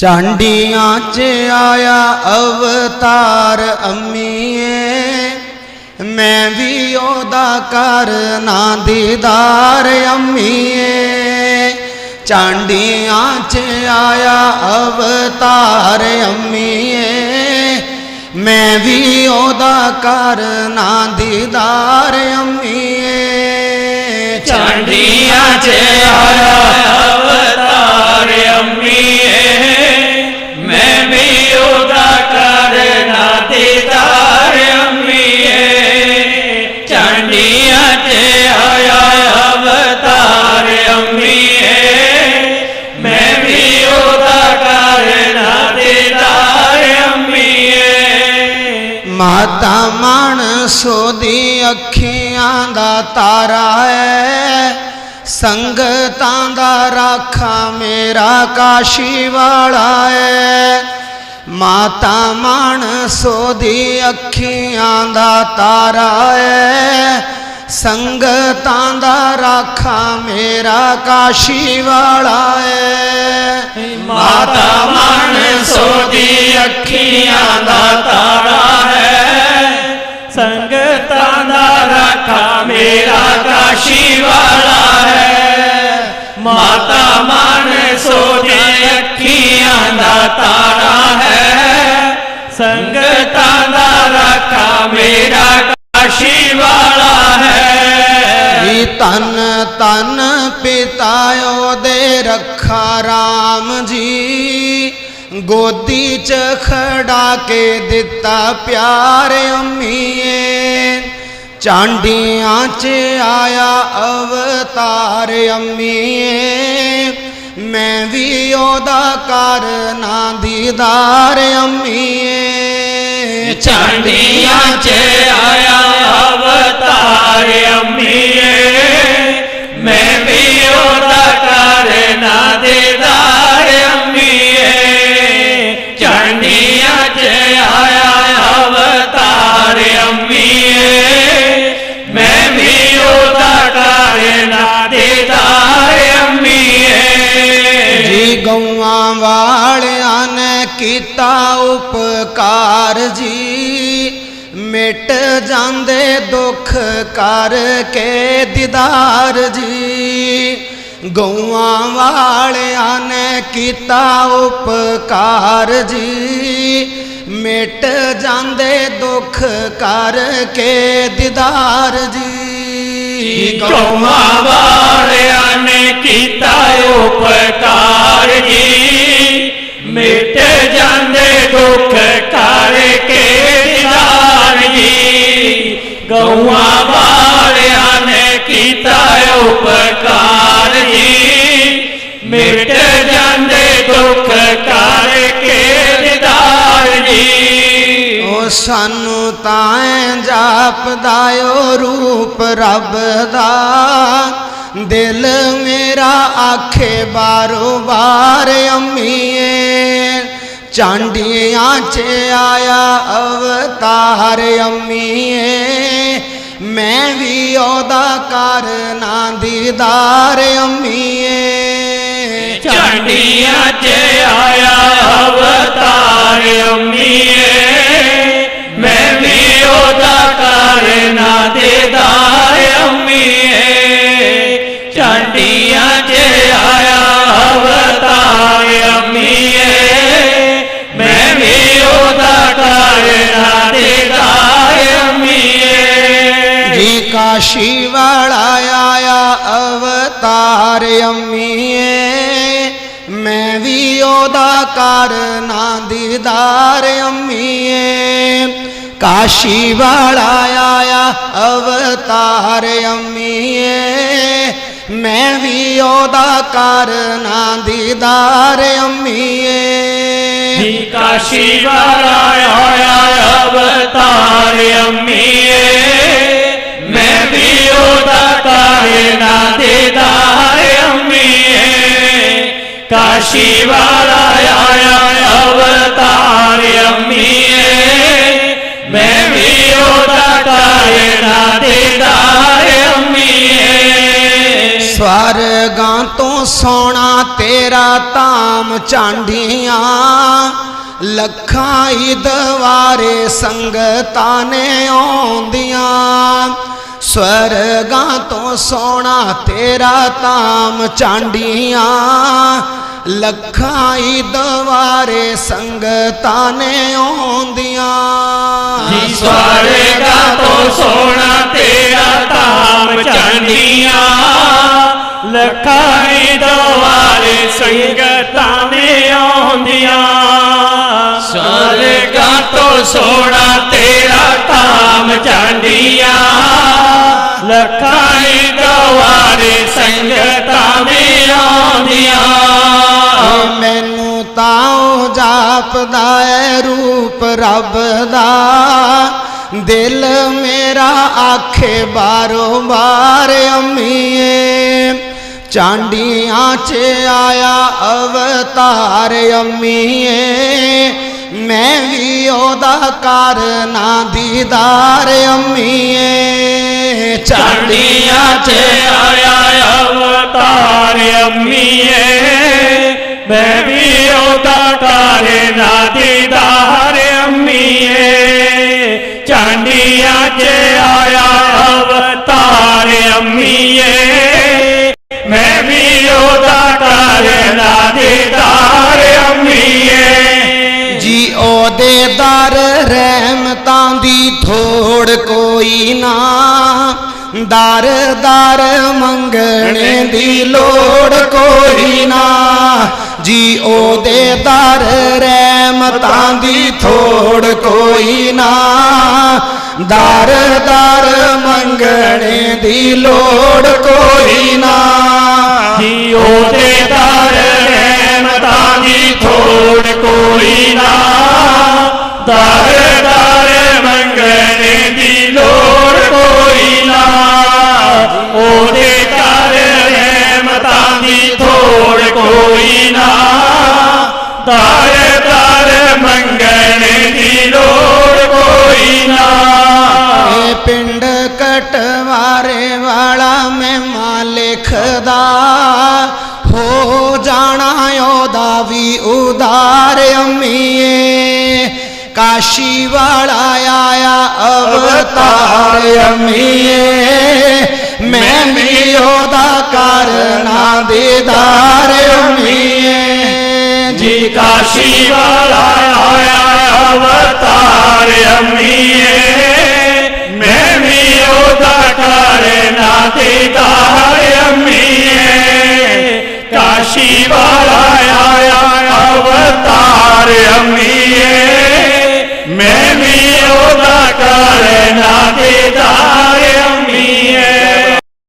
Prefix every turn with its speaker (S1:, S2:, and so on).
S1: ਚਾਂਡੀਆਂ ਚ ਆਇਆ ਅਵਤਾਰ ਅੰਮੀਏ। ਮੈਂ ਵੀ ਉਹਦਾ ਕਰਨਾ ਦੀਦਾਰ ਅੰਮੀਏ। ਚਾਂਡੀਆਂ ਚ ਆਇਆ ਅਵਤਾਰ ਅੰਮੀਏ। ਮੈਂ ਵੀ ਉਹਦਾ ਕਰਨਾ ਦੀਦਾਰ ਅੰਮੀਏ।
S2: ਚਾਂਡੀਆਂ ਚ ਆਇਆ ਅਵਤਾਰ ਅੰਮੀਏ, ਮੈਂ ਵੀ ਉਹਦਾ ਕਰਨਾ ਦੀਦਾਰ ਅੰਮੀਏ। ਚਾਂਡੀਆਂ ਚ ਆਇਆ ਅਵਤਾਰ ਅੰਮੀਏ, ਮੈਂ ਵੀ ਉਹਦਾ ਕਰਨਾ ਦੀਦਾਰ ਅੰਮੀਏ।
S1: ਮਾਤਾ ਮਾਨਸੋ ਦੀ ਅੱਖੀਆਂ ਦਾ ਤਾਰਾ ਹੈ ਸੰਗਤਾਂ ਦਾ ਰਾਖਾ ਮੇਰਾ ਕਾਸ਼ੀ ਵਾਲਾ ਹੈ ਮਾਤਾ ਮਾਨਸੋ ਦੀ ਅੱਖੀਆਂ ਦਾ ਤਾਰਾ ਹੈ ਸੰਗਤਾਂ ਦਾ ਰਾਖਾ ਮੇਰਾ ਕਾਸ਼ੀ ਵਾਲਾ ਹੈ
S2: ਮਾਤਾ ਮਨਸੋ ਦੀ ਅੱਖੀਆਂ ਦਾ ਤਾਰਾ ਰਾਖਾ ਮੇਰਾ ਕਾਸ਼ੀ ਵਾਲਾ ਹੈ ਮਾਤਾ ਮਨਸੋ ਦੀ ਅੱਖੀਆਂ ਦਾ ਤਾਰਾ ਹੈ ਸੰਗਤਾਂ ਦਾ ਰਾਖਾ ਮੇਰਾ ਕਾਸ਼ੀ ਵਾਲਾ ਹੈ
S1: ਜੀ ਤਨ ਤਨ ਪਿਤਾ ਉਹਦੇ ਰੱਖਾ RAM ਜੀ ਗੋਦੀ ਚ ਖੜਾ ਕੇ ਦਿੱਤਾ ਪਿਆਰ ਅੰਮੀਏ ਚਾਂਡੀਆਂ ਚ ਆਇਆ ਅਵਤਾਰ ਅੰਮੀਏ। ਮੈਂ ਵੀ ਉਹਦਾ ਕਰਨਾ ਦੀਦਾਰ ਅੰਮੀਏ।
S2: ਚਾਂਡੀਆਂ ਚ ਆਇਆ ਅਵਤਾਰ ਅੰਮੀਏ।
S1: ਉਪਕਾਰ ਜੀ, ਮਿਟ ਜਾਂਦੇ ਦੁੱਖ ਕਰਕੇ ਦੀਦਾਰ ਜੀ। ਗਊਆਂ ਵਾਲਿਆਂ ਨੇ ਕੀਤਾ ਉਪਕਾਰ ਜੀ, ਮਿਟ ਜਾਂਦੇ ਦੁੱਖ ਕਰਕੇ ਦੀਦਾਰ ਜੀ।
S2: ਕੌਮਾਂ ਵਾਲਿਆਂ ਨੇ ਕੀਤਾ ਉਪਕਾਰ ਜੀ। ਮਿਟ ਜਾਂਦੇ ਦੁੱਖ ਕਰਕੇ ਦੀਦਾਰ ਜੀ। ਗਊਆਂ ਵਾਲਿਆਂ ਨੇ ਕੀਤਾ ਉਪਕਾਰ ਜੀ। ਮਿਟ ਜਾਂਦੇ ਦੁੱਖ ਕਰਕੇ ਕੇ ਜੀ।
S1: ਉਹ ਸਾਨੂੰ ਤਾਂ ਐਂ ਜਾਪਦਾ ਓ ਰੂਪ ਰੱਬ ਦਾ। ਦਿਲ ਮੇਰਾ ਆਖੇ ਬਾਰੋ ਬਾਰ ਅੰਮੀਏ। ਚਾਂਡੀਆਂ ਚ ਆਇਆ ਅਵਤਾਰ ਅੰਮੀਏ। ਮੈਂ ਵੀ ਉਹਦਾ ਕਰਨਾ ਦੀਦਾਰ ਅੰਮੀਏ।
S2: ਚਾਂਡੀਆਂ ਚ ਆਇਆ ਅਵਤਾਰ ਅੰਮੀਏ।
S1: ਜੀ ਕਾਸ਼ੀ ਵਾਲਾ ਆਇਆ ਅਵਤਾਰ ਅੰਮੀਏ। ਮੈਂ ਵੀ ਉਹਦਾ ਕਰਨਾ ਦੀਦਾਰ ਅੰਮੀਏ। ਕਾਸ਼ੀ ਵਾਲਾ ਆਇਆ ਅਵਤਾਰ ਅੰਮੀਏ। ਮੈਂ ਵੀ ਉਹਦਾ ਕਰਨਾ ਦੀਦਾਰ ਅੰਮੀਏ।
S2: ਕਾਸ਼ੀ ਵਾਲਾ ਆਇਆ ਅਵਤਾਰ ਕਾਸ਼ੀ ਵਾਲਾ ਆਇਆ ਅਵਤਾਰ ਅੰਮੀਏ ਮੈਂ ਵੀ ਉਹਦਾ ਕਰਨਾ ਦੇਦਾਰ ਅੰਮੀਏ
S1: ਸਵਾ ਸਵਰਗਾਂ ਤੋਂ ਸੋਣਾ ਤੇਰਾ ਧਾਮ ਚਾਂਡੀਆਂ ਲੱਖਾਂ ਹੀ ਦਵਾਰੇ ਸੰਗਤਾਂ ਨੇ ਆਉਂਦੀਆਂ ਸਵਰਗਾਂ ਤੋਂ ਸੋਣਾ ਤੇਰਾ ਧਾਮ ਚਾਂਡੀਆਂ ਲੱਖਾਂ ਹੀ ਦਵਾਰੇ ਸੰਗਤਾਂ ਨੇ ਆਉਂਦੀਆਂ
S2: ਜੀ ਸਵਰਗਾ ਤੋਂ ਸੋਨਾ ਤੇਰਾ ਧਾਮ ਚਾਂਦੀਆਂ। ਲਖਾਈ ਦਵਾਰੇ ਸੰਗਤਾਂ ਨੇ ਆਉਂਦੀਆਂ। ਸਵਰਗਾ ਤੋਂ ਸੋਨਾ ਤੇਰਾ ਧਾਮ ਚਾਂਦੀਆਂ। ਲਖਾਈ ਦਵਾਰੇ ਸੰਗਤਾਂ ਨੇ ਆਉਂਦੀਆਂ।
S1: ਮੈਨੂੰ ਤਾਂ ਜਾਪਦਾ ਏ ਰੂਪ ਰੱਬ ਦਾ। ਦਿਲ ਮੇਰਾ ਆਖੇ ਬਾਰੋ ਬਾਰ ਅੰਮੀਏ। ਚਾਂਡੀਆਂ 'ਚ ਆਇਆ ਅਵਤਾਰ ਅੰਮੀਏ। ਮੈਂ ਵੀ ਉਹਦਾ ਕਰਨਾ ਦੀਦਾਰ ਅੰਮੀਏ।
S2: ਚਾਂਡੀਆਂ 'ਚ ਆਇਆ ਅਵਤਾਰ ਅੰਮੀਏ। ਮੈਂ ਵੀ ਉਹਦਾ ਤਾਰੇ ਨਾ ਦੀਦਾਰ ਅੰਮੀਏ ਚਾਂਡੀਆਂ 'ਚ
S1: ਦਰ ਦਰ ਮੰਗਣੇ ਦੀ ਲੋੜ ਕੋਈ ਨਾ। ਜੀ ਉਹਦੇ ਦਰ ਰਹਿਮਤਾਂ ਦੀ ਥੋੜ ਕੋਈ ਨਾ। ਦਰ ਦਰ ਮੰਗਣੇ ਦੀ ਲੋੜ ਕੋਈ ਨਾ।
S2: ਜੀ ਉਹਦੇ ਦਰ ਰਹਿਮਤਾਂ ਦੀ ਥੋੜ ਕੋਈ ਨਾ। ਦਰ ਉਹਦੇ ਦਰ ਰਹਿਮਤਾਂ ਦੀ ਥੋੜ ਕੋਈ ਨਾ। ਦਰ ਦਰ ਮੰਗਣ ਦੀ ਲੋੜ ਕੋਈ ਨਾ।
S1: ਇਹ ਪਿੰਡ ਕਟਵਾਰੇ ਵਾਲਾ ਮੈਂ ਲਿਖਦਾ, ਹੋ ਜਾਣਾ ਉਹਦਾ ਵੀ ਉਦਾਰ ਅੰਮੀਏ। ਕਾਸ਼ੀ ਵਾਲਾ ਆਇਆ ਅਵਤਾਰ ਅੰਮੀਏ। ਮੈਂ
S2: ਜੀ